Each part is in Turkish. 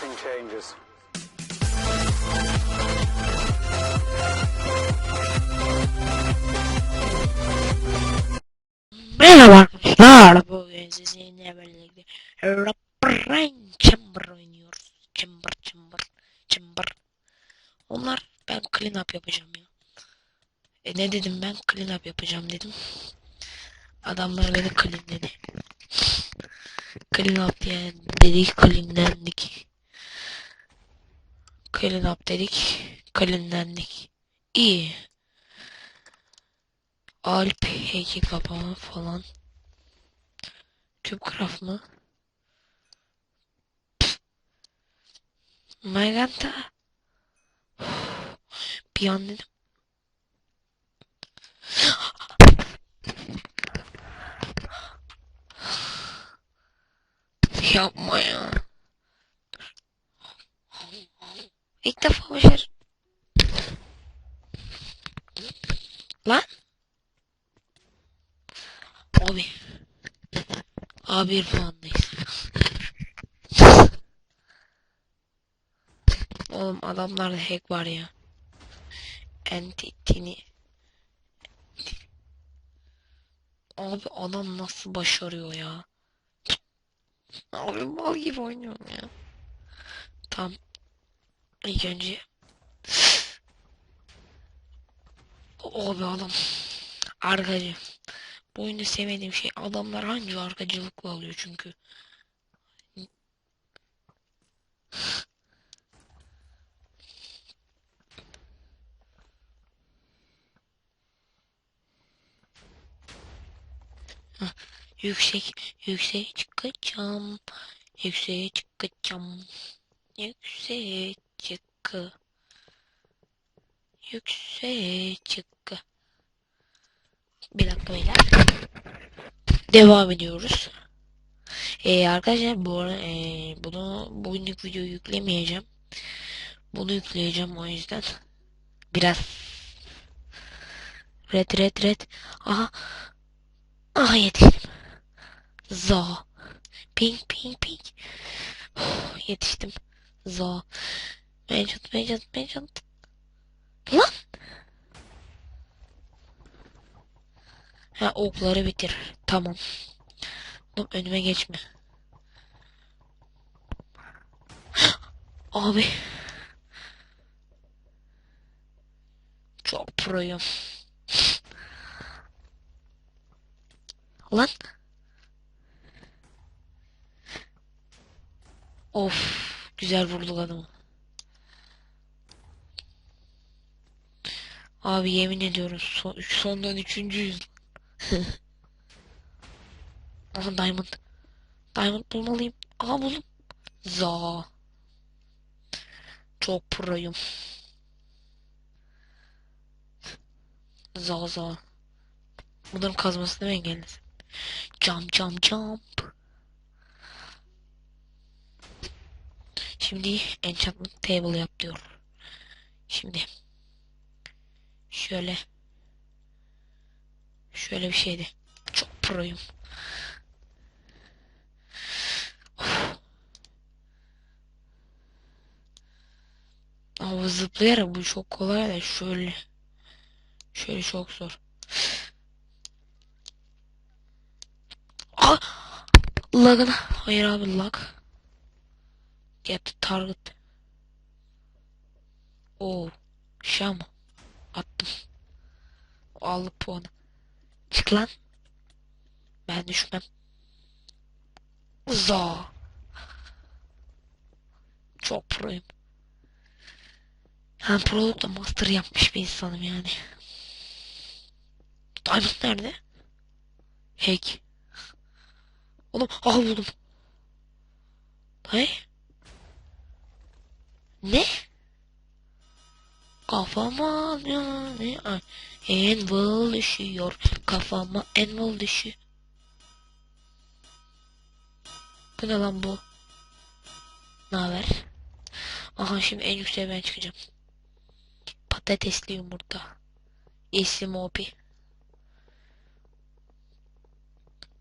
Nothing changes. Merhaba arkadaşlar. Bugün sizinle birlikte Rain Chamber oynuyoruz. Chamber, Chamber, Chamber. Onlar ben clean up yapacağım ya. E ne dedim ben? Clean up yapacağım dedim. Adamlar beni clean dedi. Clean up diye dedik cleanlendik. Clean up dedik. Cleanlendik. İyi. Alp heki kapağı falan. Cubecraft mı? Magenta. Bir an dedim. Yapma ya. İlk defa başar. Lan. Abi. Abi bir puandayız. Oğlum adamlarda hack var ya. Entitini. Abi adam nasıl başarıyor ya. Abi mal gibi oynuyorum ya. Tam. İlk önce. Abi adam. Arkacı. Bu oyunda sevmediğim şey adamlar hangi arkacılıkla alıyor çünkü. Hah, Yüksek, yüksek çıkacağım. Yükseğe çıkacağım. Yükseğe çıkı. Yükseğe çıkı. Bir dakika beyler. Devam ediyoruz. Ee, arkadaşlar bu ara, ee, bunu bugünlük video yüklemeyeceğim. Bunu yükleyeceğim o yüzden. Biraz red red red. Aha. Aha yetiştim. Za. Pink pink pink. Uf, yetiştim. Za. Mecut mecut mecut. Lan. Ha okları bitir. Tamam. Oğlum önüme geçme. Abi. Çok proyum. Lan. Of. Güzel vurduk adamı. Abi yemin ediyorum son, sondan üçüncüyüz. Aha diamond. Diamond bulmalıyım. Aha buldum. Za. Çok proyum. Za za. Bunların kazmasını mı engellesin? Jump jump jump. Şimdi enchantment table yap diyor. Şimdi. Şöyle. Şöyle bir şeydi. Çok proyum. Ama zıplayarak bu çok kolay da şöyle. Şöyle çok zor. Ah! Lag'ına. Hayır abi lag. Get target. Oo. Şam. Attım. Aldı puanı. Çık lan. Ben düşmem. Za. Çok proyum. Ben prolukta master yapmış bir insanım yani. Diamond nerede? Hack. Oğlum ah buldum. Hay? Ne? Kafama ay, anvil düşüyor. Kafama anvil düşüyor. Bu ne lan bu? Ne haber? Aha şimdi en yükseğe ben çıkacağım. Patatesli yumurta. İsim OP.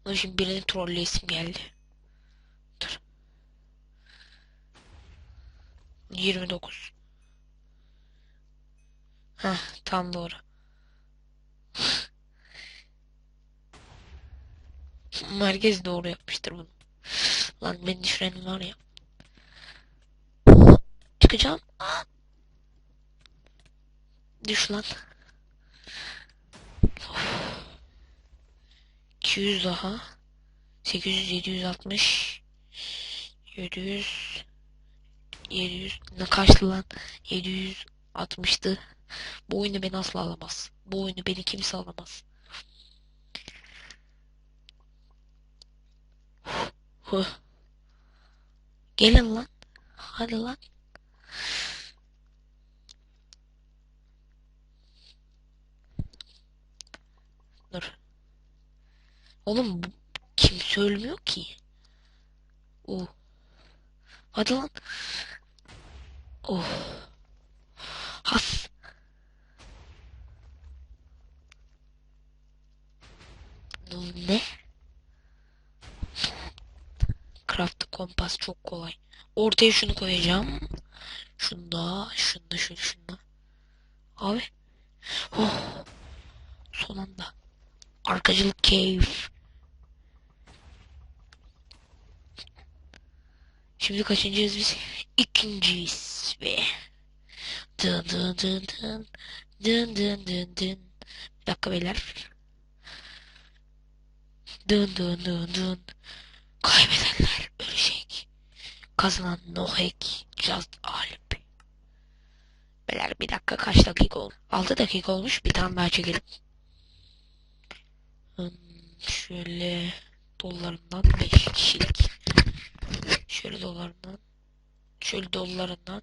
Dur şimdi birinin trolleyesim geldi. Dur. 29. Heh, tam doğru. Merkez doğru yapmıştır bunu. Lan beni düşürenin var ya. Çıkacağım. Düş lan. Of. 200 daha. 800, 760. 700. 700. Ne kaçtı lan? 760'tı. Bu oyunu beni asla alamaz. Bu oyunu beni kimse alamaz. Huh. Gelin lan. Hadi lan. Dur. Oğlum kimse ölmüyor ki. Oh. Hadi lan. Oh. Has. deneyimde craft kompas çok kolay. Ortaya şunu koyacağım. Şunu da, şunu da, şunu, şunu da. Abi. Oh. Son anda. Arkacılık keyif. Şimdi kaçıncıyız biz? İkinciyiz be. Dın dın dın dın. Dın dın dın dın. Bir dakika beyler dın dın dın dın kaybedenler ölecek kazanan Nohek Just Alp beyler bir dakika kaç dakika oldu 6 dakika olmuş bir tane daha çekelim şöyle dolarından 5 kişilik Şöyle dolarından. Şöyle dolarından.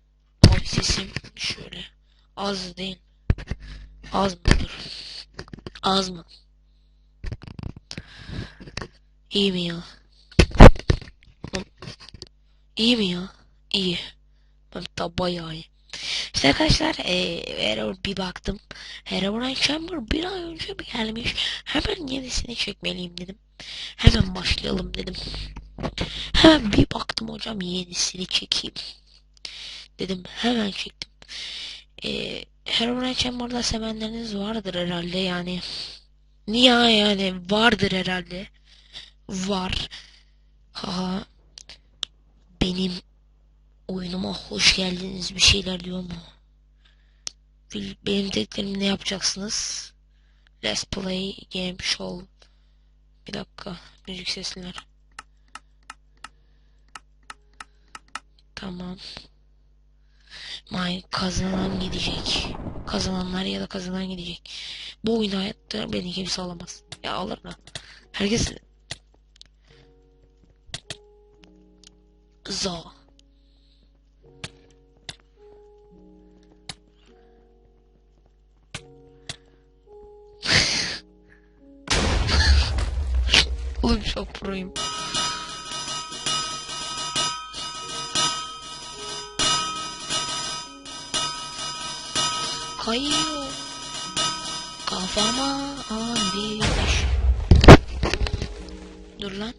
Abi sesim şöyle. Az değil. Az mıdır? Az mı? İyi mi ya? İyi mi ya? İyi. İşte arkadaşlar eee bir baktım. Herobrine Chamber bir ay önce mi gelmiş? Hemen yenisini çekmeliyim dedim. Hemen başlayalım dedim. Hemen bir baktım hocam yenisini çekeyim. Dedim hemen çektim. Ee, Herobrine Chamber'da sevenleriniz vardır herhalde yani. Niye yani vardır herhalde. Var. Ha benim oyunuma hoş geldiniz bir şeyler diyor mu? Benim dediklerimi ne yapacaksınız? Let's play game show. Bir dakika müzik sesler. Tamam. May kazanan gidecek. Kazananlar ya da kazanan gidecek. Bu oyun hayatta beni kimse alamaz. Ya alır mı? Herkes Za. Oğlum çok proyum. Kayıyor. Kafama an bir. Dur lan.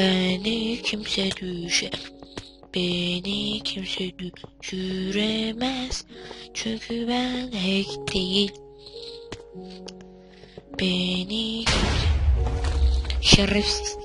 Beni kimse düşer. Beni kimse düşüremez. Çünkü ben hack değil. Beni kimse... Şerefsiz.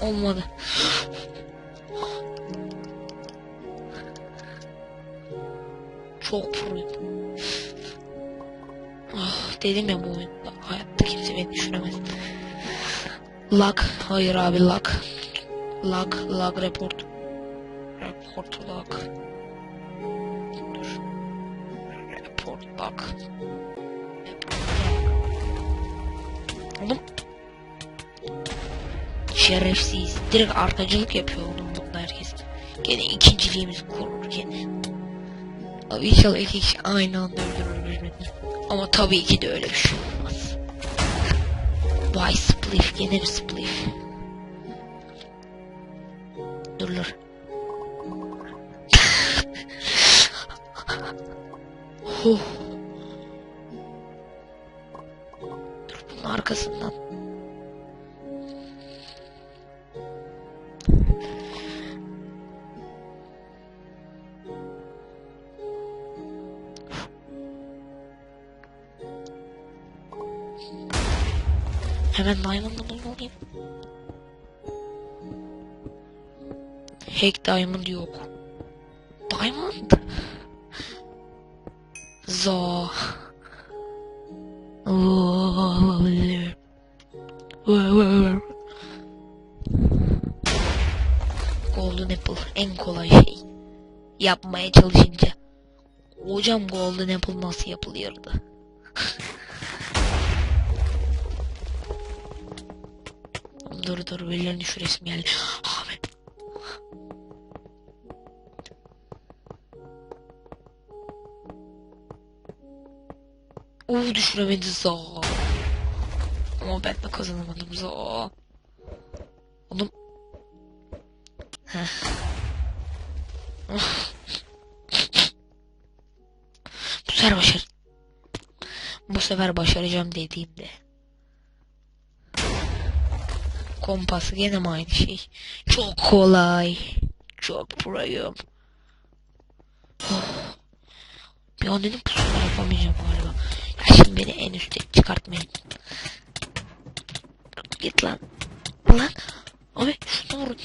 Olmadı. Çok fırlıyım. Ah, dedim ya bu oyunda hayatta kimse beni düşüremez. Luck. Hayır abi luck. Lag, lag report. Report lag. Dur. Report lag. Şerefsiz. Direkt arkacılık yapıyor oğlum bunda herkes. Gene ikinciliğimizi korurken. Abi inşallah iki kişi aynı anda öldürür birbirini. Ama tabii ki de öyle bir şey olmaz. Vay spliff, gene bir spliff. Dur dur. oh. Hemen Diamond'ı bulmalıyım. Hack Diamond yok. Diamond? Za. Golden Apple en kolay şey. Yapmaya çalışınca. Hocam Golden Apple nasıl yapılıyordu? Dur dur birilerinin düşüresim geldi. Abi. Oo düşüremedi za. Ama ben de kazanamadım za. Oğlum. Bu sefer başar. Bu sefer başaracağım dediğimde. Kompası gene aynı şey? Çok kolay. Çok. Oh. Bir an dedim pusula yapamayacağım galiba. Ya şimdi beni en üstte çıkartmayın. Git lan. Lan. Abi şunu vurun.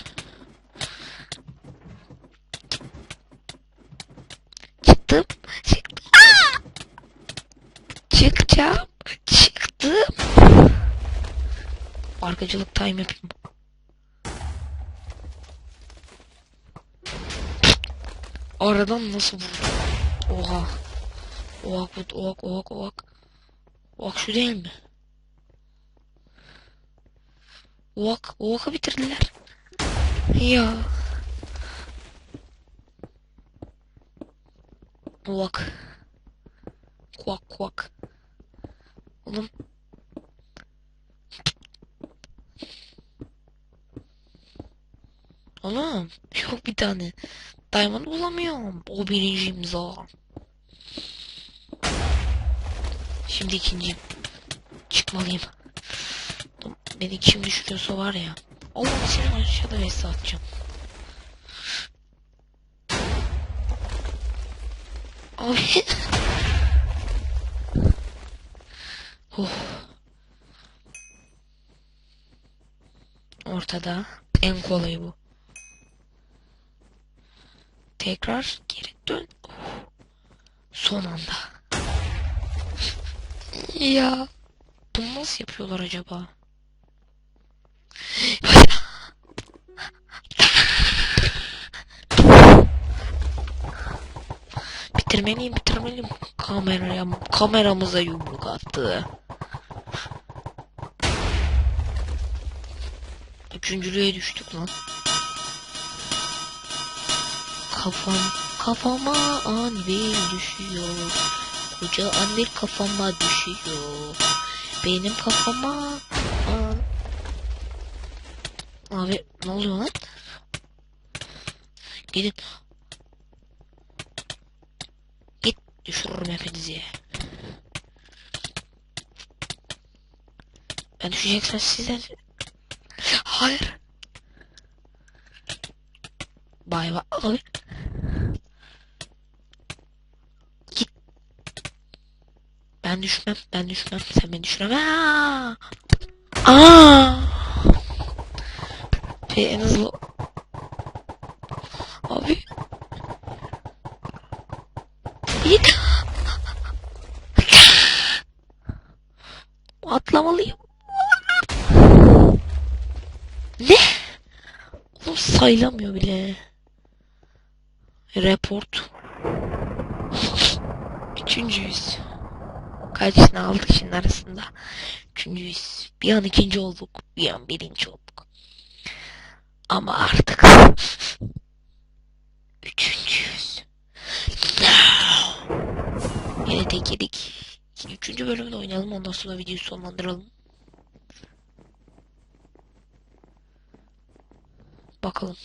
Çıktım. Çıktım. Aa! Çıkacağım. Çıktım. Arkacılık time yapayım. Aradan nasıl vurdu? Oha. Oak bu oak oak oak. Oak şu değil mi? Oak oak'ı bitirdiler. Ya. Oak. Kuak kuak. Oğlum Oğlum yok bir tane. Diamond bulamıyorum. O birinci imza. Şimdi ikinci. Çıkmalıyım. Beni kim düşürüyorsa var ya. Allah seni aşağıda vs atacağım. Abi. oh. Ortada. En kolayı bu. Tekrar geri dön. Oh. Son anda. ya. Bunu nasıl yapıyorlar acaba? bitirmeliyim bitirmeliyim. Kameraya, kameramıza yumruk attı. Üçüncülüğe düştük lan. Kafam, kafama anvil düşüyor. Koca anvil kafama düşüyor. Benim kafama an... Abi ne oluyor lan? Gidin. Git düşürürüm hepinizi. Ben düşeceksem sizden... Hayır. Bay bay. Abi. Git. Ben düşmem. Ben düşmem. Sen beni düşüremem. Aa. Aa. Ve en hızlı. Abi. Atlamalıyım. Ne? Oğlum sayılamıyor bile. Report. Üçüncüyüz. Kaç aldık şimdi arasında? Üçüncüyüz. Bir an ikinci olduk. Bir an birinci olduk. Ama artık üçüncüyüz. Yine tek yedik. Üçüncü bölümde oynayalım. Ondan sonra videoyu sonlandıralım. Bakalım.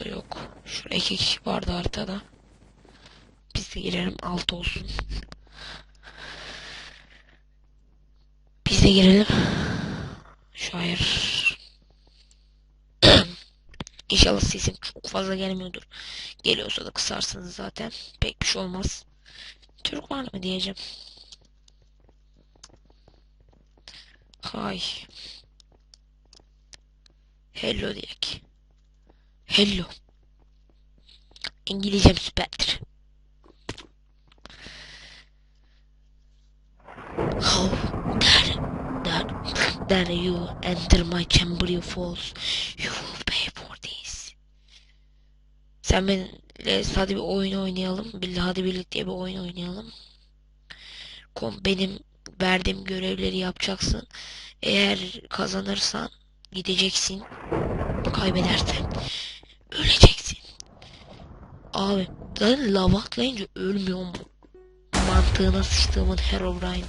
Burada yok. Şurada iki kişi vardı haritada. Biz de girelim alt olsun. Biz de girelim. Şair. İnşallah sesim çok fazla gelmiyordur. Geliyorsa da kısarsınız zaten. Pek bir şey olmaz. Türk var mı diyeceğim. Hay. Hello diyek. Hello. İngilizcem süperdir. How dare, dare, dare you enter my chamber you fools. You will pay for this. Sen benimle hadi bir oyun oynayalım. Hadi birlikte bir oyun oynayalım. Kom benim verdiğim görevleri yapacaksın. Eğer kazanırsan gideceksin. Kaybedersen öleceksin. Abi zaten lava atlayınca ölmüyor mu? Mantığına sıçtığımın Herobrine'ı.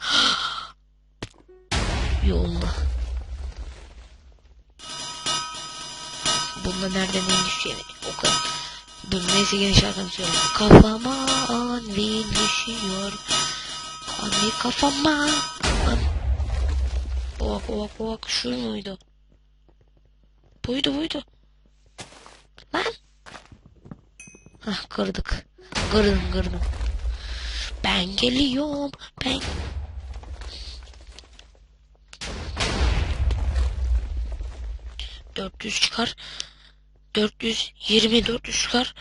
Yoluna. Bunda nereden en düşeceğini o kadar. Dur neyse gene şarkını söyleyeyim. Kafama anvil düşüyor. Anne kafama. An... Bak bak bak şu muydu? Buydu buydu. Lan. Hah kırdık. Kırdım kırdım. Ben geliyorum. Ben Dört yüz çıkar. Dört yüz yirmi dört yüz çıkar.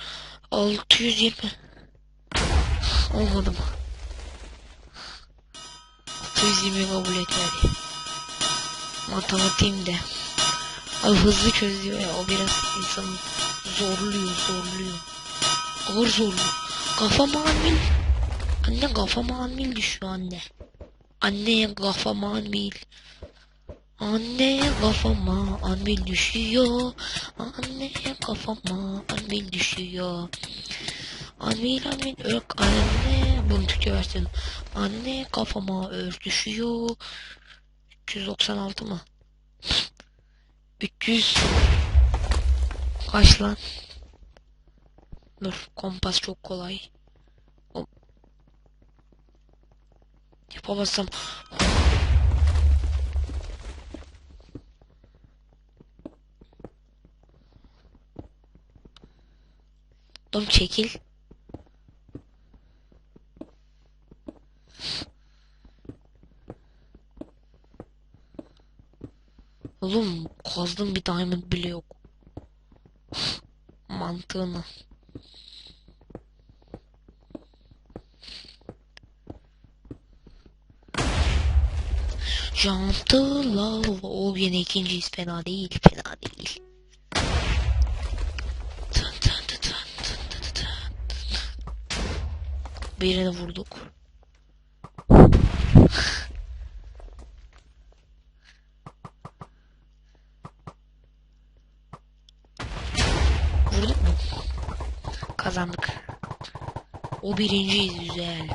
Altı yüz yirmi. Olmadı mı? Altı yüz yirmi kabul etmedi. Matematiğim de. Abi hızlı çözüyor ya o biraz insanı zorluyor zorluyor. Ağır zorluyor. Kafama anmil. Anne kafama anmil düşüyor anne. Anneye kafama anmil. Anneye kafama anbil düşüyor. Anneye kafama anbil düşüyor. Anbil anbil ök anne. Bunun Türkçe versiyonu. Anne kafama ör düşüyor. 396 mı? 300 Kaç lan? Dur kompas çok kolay. Hop. Yapamazsam Oğlum çekil. Oğlum kazdım bir diamond bile yok. Mantığını. Jump the love. O yine ikinciyiz fena değil fena değil. Birini. Vurduk mu? Kazandık. O birinciyiz güzel.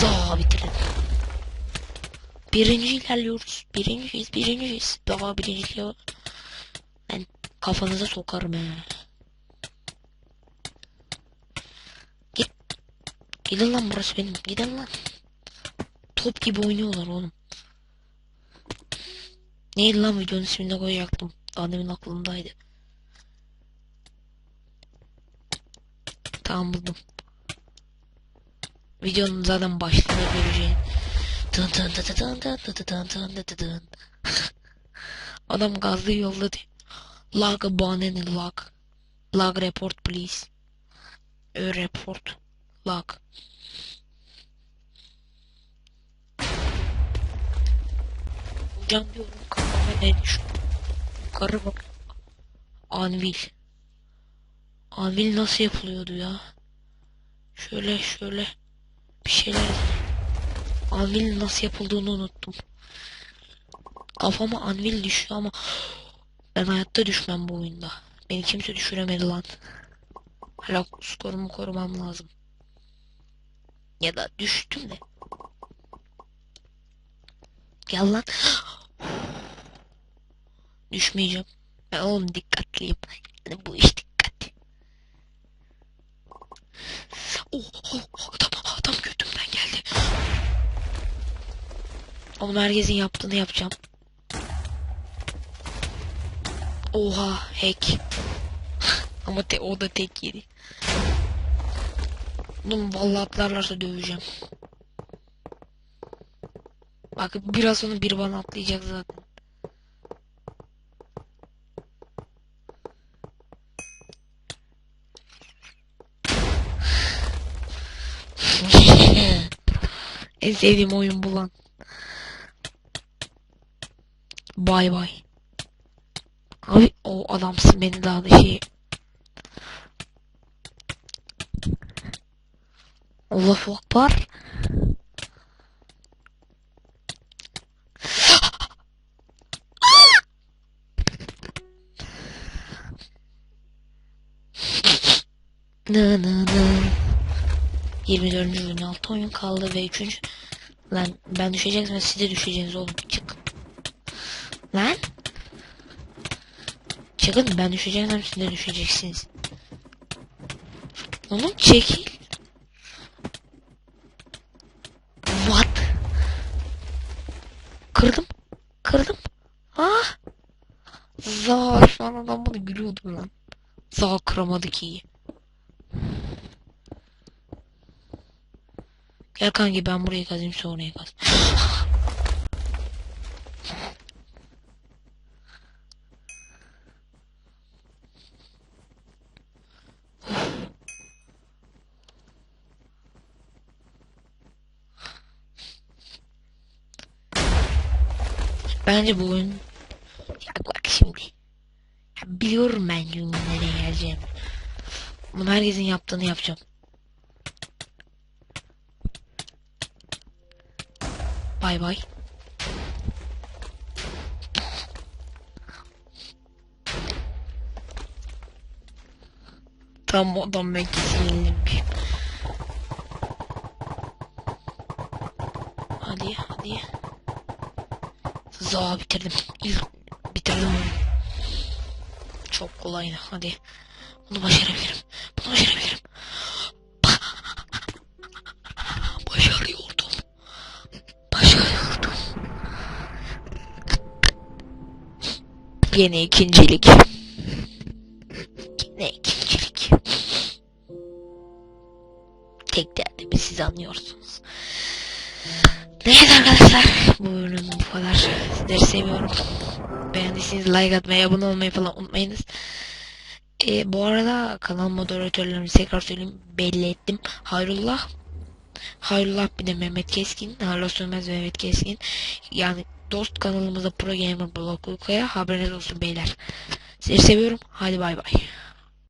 Za bitirin. Birinci ilerliyoruz. Birinciyiz, birinciyiz. Daha birinciliğe ben kafanıza sokarım he. Git. Gidin lan burası benim. Gidin lan. Top gibi oynuyorlar oğlum. Neydi lan videonun ismini koyacaktım. Daha demin aklımdaydı. Tamam buldum. Videonun zaten başlığında göreceğin. Tın tın tın tın tın tın tın tın tın tın. Adam gazlı yolladı. Lag banen lag. Log report please. Ö report. Log. Hocam diyorum kafama ne düştü? Yukarı bak. Anvil. Anvil nasıl yapılıyordu ya? Şöyle şöyle bir şeyler. Anvil nasıl yapıldığını unuttum. Kafama anvil düşüyor ama ben hayatta düşmem bu oyunda. Beni kimse düşüremedi lan. Hala skorumu korumam lazım. Ya da düştüm de. Gel lan. Düşmeyeceğim. Ben oğlum dikkatliyim. Yani bu iş dikkat. Oh, oh, oh, adam, adam götümden geldi. Oğlum herkesin yaptığını yapacağım. Oha hack. Ama te o da tek yedi. Oğlum vallahi atlarlarsa döveceğim. Bak biraz sonra biri bana atlayacak zaten. En sevdiğim oyun bu lan. Bay bay. Abi o adamsın beni daha da şey. Allahu Akbar. Nı nı nı. 24. gün 6 oyun kaldı ve 3. Lan ben düşeceksem siz de düşeceksiniz oğlum çık. Lan. Çıkın ben düşeceksem siz de düşeceksiniz. Oğlum çekil. What? Kırdım. Kırdım. Ah. Za şu an adam bana gülüyordu lan. Za kıramadı ki. Gel kanki ben burayı kazayım sonra orayı kaz. Bence bu oyun... Ya bak şimdi. Ya biliyorum ben nereye geleceğim. Bunu herkesin yaptığını yapacağım. Bay bay. Tam adam ben kesinlikle. Hadi hadi. Za bitirdim. İlk bitirdim. Çok kolaydı. Hadi. Bunu başarabilirim. Bunu başarabilirim. Başarıyordum. Başarıyordum. Yine ikincilik. Yine ikincilik. Tek derdimi siz anlıyorsunuz. Neyse arkadaşlar bu bölüm bu kadar. Sizleri seviyorum. Beğendiyseniz like atmayı, abone olmayı falan unutmayınız. Ee, bu arada kanal moderatörlerimi tekrar söyleyeyim belli ettim. Hayrullah Hayrullah bir de Mehmet Keskin, Harla Sönmez Mehmet Keskin. Yani dost kanalımızda Pro Gamer Blog Uyku'ya haberiniz olsun beyler. Sizi seviyorum. Hadi bay bay.